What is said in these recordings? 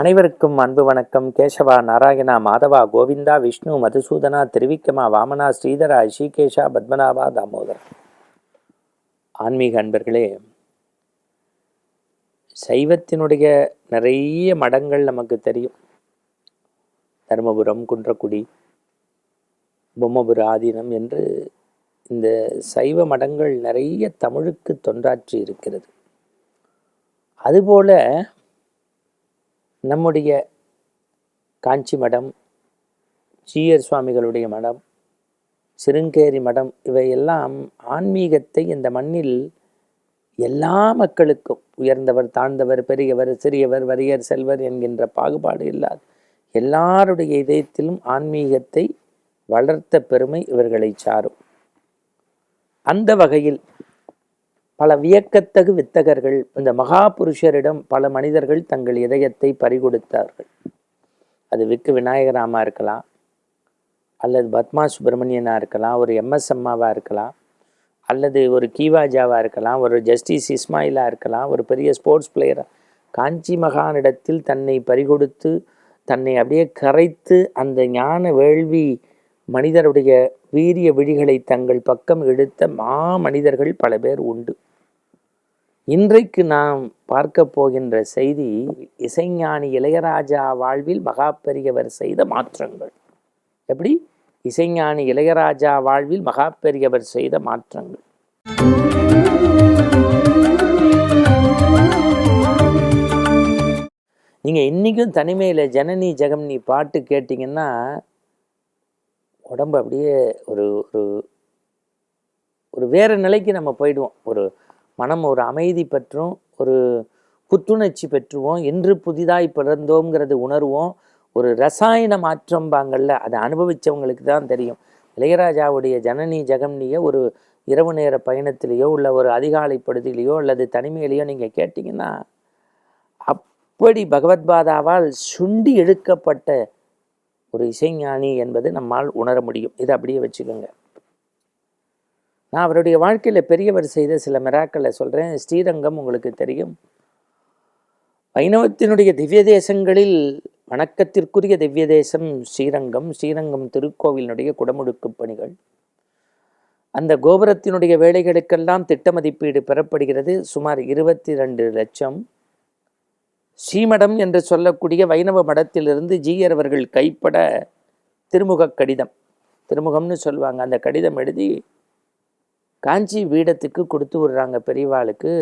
அனைவருக்கும் அன்பு வணக்கம். கேசவா நாராயணா மாதவா கோவிந்தா விஷ்ணு மதுசூதனா திருவிக்கமா வாமனா ஸ்ரீதரா ஷீகேஷா பத்மநாபா தாமோதரா ஆன்மீக அன்பர்களே சைவத்தினுடைய நிறைய மடங்கள் நமக்கு தெரியும். தருமபுரம் குன்றக்குடி பொம்மபுர ஆதீனம் என்று இந்த சைவ மடங்கள் நிறைய தமிழுக்கு தொண்டாற்றி இருக்கிறது. அதுபோல நம்முடைய காஞ்சி மடம் ஜீயர் சுவாமிகளுடைய மடம் சிருங்கேரி மடம் இவையெல்லாம் ஆன்மீகத்தை இந்த மண்ணில் எல்லா மக்களுக்கும் உயர்ந்தவர் தாழ்ந்தவர் பெரியவர் சிறியவர் வரியர் செல்வர் என்கின்ற பாகுபாடு இல்லாது எல்லாருடைய இதயத்திலும் ஆன்மீகத்தை வளர்த்த பெருமை இவர்களை சாரும். அந்த வகையில் பல வியக்கத்தகு வித்தகர்கள் இந்த மகா புருஷரிடம் பல மனிதர்கள் தங்கள் இதயத்தை பறிகொடுத்தார்கள். அது விக்கு விநாயகராமா இருக்கலாம் அல்லது பத்மா சுப்பிரமணியனாக இருக்கலாம் ஒரு எம்எஸ் அம்மாவாக இருக்கலாம் அல்லது ஒரு கீவாஜாவாக இருக்கலாம் ஒரு ஜஸ்டிஸ் இஸ்மாயிலாக இருக்கலாம் ஒரு பெரிய ஸ்போர்ட்ஸ் பிளேயராக காஞ்சி மகானிடத்தில் தன்னை பறிகொடுத்து தன்னை அப்படியே கரைத்து அந்த ஞான வேள்வி மனிதருடைய வீரிய விழிகளை தங்கள் பக்கம் எடுத்த மா மனிதர்கள் பல பேர் உண்டு. இன்றைக்கு நாம் பார்க்க போகின்ற செய்தி இசைஞானி இளையராஜா வாழ்வில் மகா பெரியவர் செய்த மாற்றங்கள். எப்படி? இசைஞானி இளையராஜா வாழ்வில் மகா பெரியவர் செய்த மாற்றங்கள். நீங்கள் இன்றைக்கும் தனிமையில் ஜனனி ஜெகம்னி பாட்டு கேட்டிங்கன்னா உடம்பு அப்படியே ஒரு ஒரு ஒரு வேறு நிலைக்கு நம்ம போயிடுவோம். ஒரு மனம் ஒரு அமைதி பெற்றும் ஒரு புத்துணர்ச்சி பெற்றுவோம். என்று புதிதாய் பிறந்தோங்கிறது உணர்வோம். ஒரு ரசாயன மாற்றம்பாங்கள்ல அதை அனுபவித்தவங்களுக்கு தான் தெரியும். இளையராஜாவுடைய ஜனனி ஜெகம்னிய ஒரு இரவு நேர பயணத்திலேயோ உள்ள ஒரு அதிகாலை படுதியிலையோ அல்லது தனிமையிலையோ நீங்கள் கேட்டிங்கன்னா அப்படி பகவத்பாதாவால் சுண்டி எடுக்கப்பட்ட ஒரு இசைஞானி என்பது நம்மால் உணர முடியும். இதை அப்படியே வச்சுக்கோங்க. நான் அவருடைய வாழ்க்கையில் பெரியவர் செய்த சில மிராக்களை சொல்கிறேன் ஸ்ரீரங்கம் உங்களுக்கு தெரியும். வைணவத்தினுடைய திவ்ய தேசங்களில் வணக்கத்திற்குரிய திவ்ய தேசம் ஸ்ரீரங்கம் ஸ்ரீரங்கம் திருக்கோவிலினுடைய குடமுழுக்கு பணிகள். அந்த கோபுரத்தினுடைய வேலைகளுக்கெல்லாம் திட்ட மதிப்பீடு பெறப்படுகிறது. சுமார் இருபத்தி ரெண்டு லட்சம். ஸ்ரீமடம் என்று சொல்லக்கூடிய வைணவ மடத்திலிருந்து ஜீயர் அவர்கள் கைப்பட திருமுக கடிதம். திருமுகம்னு சொல்லுவாங்க. அந்த கடிதம் எழுதி காஞ்சி பீடத்துக்கு கொடுத்து விடுறாங்க பெரியவாளுக்கு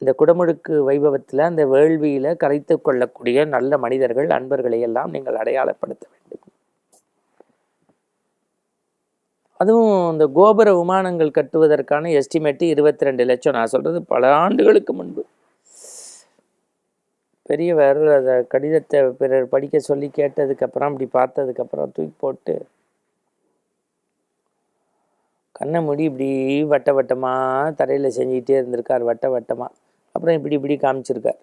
இந்த குடமுழுக்கு வைபவத்தில் அந்த வேள்வியில் கரைத்து கொள்ளக்கூடிய நல்ல மனிதர்கள் அன்பர்களை எல்லாம் நீங்கள் அடையாளப்படுத்த வேண்டும். அதுவும் இந்த கோபுர விமானங்கள் கட்டுவதற்கான எஸ்டிமேட்டு இருபத்தி ரெண்டு லட்சம். நான் சொல்கிறது பல ஆண்டுகளுக்கு முன்பு. பெரியவர் அந்த கடிதத்தை பிறர் படிக்க சொல்லி கேட்டதுக்கப்புறம் அப்படி பார்த்ததுக்கப்புறம் தூக்கி போட்டு கண்ணை மூடி இப்படி வட்ட வட்டமாக தரையில் செஞ்சுக்கிட்டே இருந்திருக்கார் வட்ட வட்டமாக அப்புறம் இப்படி இப்படி காமிச்சிருக்கார்.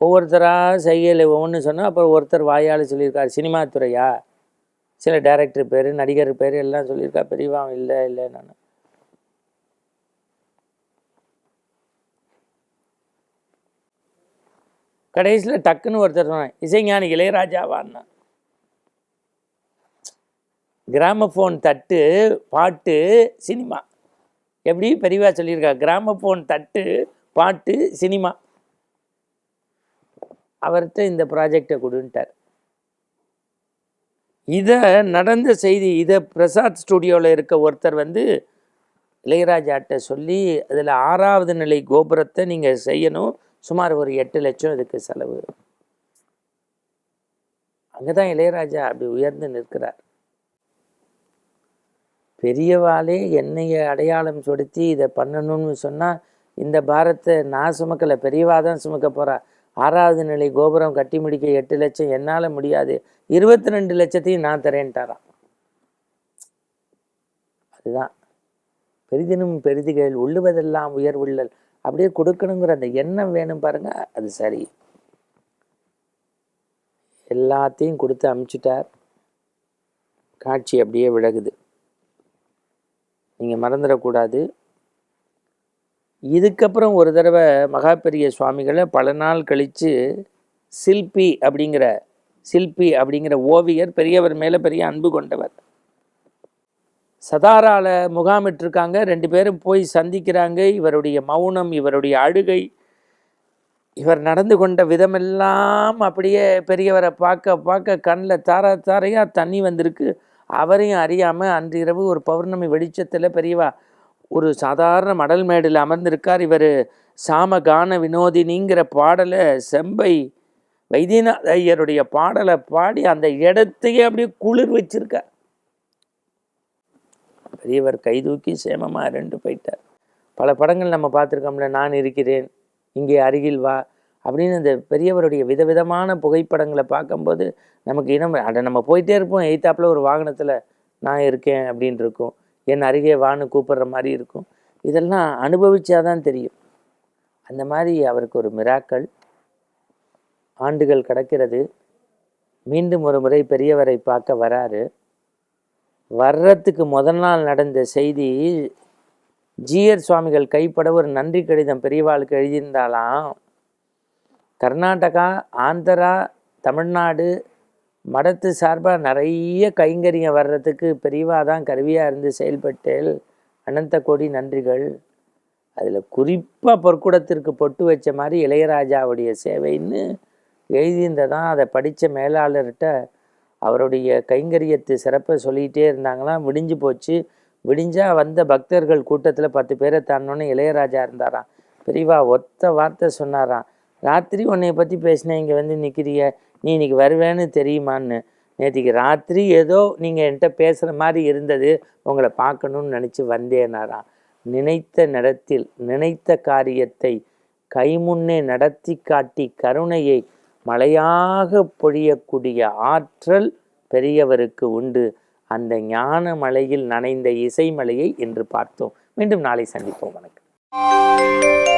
ஒவ்வொருத்தராக செய்யலை ஒவ்வொன்று சொன்னால் அப்புறம் ஒருத்தர் வாயால் சொல்லியிருக்கார் சினிமா துறையா? சில டேரக்டர் பேர் நடிகர் பேர் எல்லாம் சொல்லியிருக்கா பெரியவன் இல்லை இல்லை நான். கடைசியில் டக்குன்னு ஒருத்தர் சொன்னேன் இசைஞானி இளையராஜாவான்னா கிராமஃபோன் தட்டு பாட்டு சினிமா. எப்படி பெரியவா சொல்லியிருக்கா? கிராமஃபோன் தட்டு பாட்டு சினிமா. அவர்கிட்ட இந்த ப்ராஜெக்டை கொடுன்ட்டார். இதை நடந்த செய்தி இதை பிரசாத் ஸ்டுடியோவில் இருக்க ஒருத்தர் வந்து இளையராஜாட்ட சொல்லி அதில் ஆறாவது நிலை கோபுரத்தை நீங்கள் செய்யணும். சுமார் ஒரு எட்டு லட்சம் இதுக்கு செலவு. அங்கே தான் இளையராஜா அப்படி உயர்ந்து நிற்கிறார். பெரியவாளே என்னைய அடையாளம் சொடுத்தி இதை பண்ணணும்னு சொன்னால் இந்த பாரத்தை நான் சுமக்கலை பெரியவா தான் சுமக்க போகிறா ஆறாவது நிலை கோபுரம் கட்டி முடிக்க எட்டு லட்சம் என்னால் முடியாது. இருபத்தி ரெண்டு லட்சத்தையும் நான் தரேன்ட்டாரான் அதுதான். பெரிதினும் பெரிதிகள் உள்ளுவதெல்லாம் உயர்வுள்ளல். அப்படியே கொடுக்கணுங்கிற அந்த எண்ணம் வேணும் பாருங்க அது சரி. எல்லாத்தையும் கொடுத்து அமுச்சிட்டார். காட்சி அப்படியே விலகுது. நீங்கள் மறந்துடக்கூடாது. இதுக்கப்புறம் ஒரு தடவை மகாபெரிய சுவாமிகளை பல நாள் கழித்து சில்பி அப்படிங்கிற சில்பி அப்படிங்கிற ஓவியர் பெரியவர் மேலே பெரிய அன்பு கொண்டவர். சதாராவில் முகாமிட்டிருக்காங்க. ரெண்டு பேரும் போய் சந்திக்கிறாங்க. இவருடைய மௌனம் இவருடைய அழுகை இவர் நடந்து கொண்ட விதமெல்லாம் அப்படியே பெரியவரை பார்க்க பார்க்க கண்ணில் தார தாரையாக தண்ணி வந்திருக்கு. அவரையும் அறியாமல் அன்று இரவு ஒரு பௌர்ணமி வெளிச்சத்தில் பெரியவா ஒரு சாதாரண மடல் மேடில் அமர்ந்திருக்கார். இவர் சாம கான வினோதினிங்கிற பாடலை செம்பை வைத்தியநாத ஐயருடைய பாடலை பாடி அந்த இடத்தையே அப்படியே குளிர் வச்சிருக்கார். பெரியவர் கைதூக்கி சேமமாக ரெண்டு போயிட்டார். பல படங்கள் நம்ம பார்த்துருக்கோம்ல நான் இருக்கிறேன் இங்கே அருகில் வா அப்படின்னு இந்த பெரியவருடைய விதவிதமான புகைப்படங்களை பார்க்கும்போது நமக்கு இனம் அட நம்ம போயிட்டே இருப்போம் எய்த்தாப்பில் ஒரு வாகனத்தில் நான் இருக்கேன் அப்படின்னு இருக்கும் என் அருகே வான்னு கூப்பிடுற மாதிரி இருக்கும். இதெல்லாம் அனுபவிச்சாதான் தெரியும். அந்த மாதிரி அவருக்கு ஒரு மிராக்கள். ஆண்டுகள் கடக்கிறது. மீண்டும் ஒரு முறை பெரியவரை பார்க்க வராரு. வர்றதுக்கு முதல் நாள் நடந்த செய்தி ஜிஆர் சுவாமிகள் கைப்பட ஒரு நன்றி கடிதம் பெரியவாளுக்கு எழுதியிருந்தாலாம் கர்நாடகா ஆந்திரா தமிழ்நாடு மடத்து சார்பாக நிறைய கைங்கரியம் வர்றதுக்கு பெரியவா தான் கருவியாக இருந்து செயல்பட்டேல் அனந்த கோடி நன்றிகள். அதில் குறிப்பாக பொற்குடத்திற்கு பொட்டு வச்ச மாதிரி இளையராஜாவுடைய சேவைன்னு எழுதியிருந்ததான். அதை படித்த மேலாளர்கிட்ட அவருடைய கைங்கரியத்து சிறப்பை சொல்லிகிட்டே இருந்தாங்களாம் விடிஞ்சு போச்சு. விடிஞ்சா வந்த பக்தர்கள் கூட்டத்தில் பத்து பேரை தாண்டோன்னு இளையராஜா இருந்தாராம். பெரியவா ஒத்த வார்த்தை சொன்னாராம். ராத்திரி உன்னைய பற்றி பேசினேன் இங்கே வந்து நிற்கிறிய நீ இன்னைக்கு வருவேன்னு தெரியுமான்னு. நேற்றுக்கு ராத்திரி ஏதோ நீங்கள் என்கிட்ட பேசுகிற மாதிரி இருந்தது. உங்களை பார்க்கணும்னு நினச்சி வந்தேனாராம். நினைத்த நேரத்தில் நினைத்த காரியத்தை கைமுன்னே நடத்தி காட்டி கருணையை மழையாக பொழியக்கூடிய ஆற்றல் பெரியவருக்கு உண்டு. அந்த ஞான மலையில் நனைந்த இசைமலையை இன்று பார்த்தோம். மீண்டும் நாளை சந்திப்போம். வணக்கம்.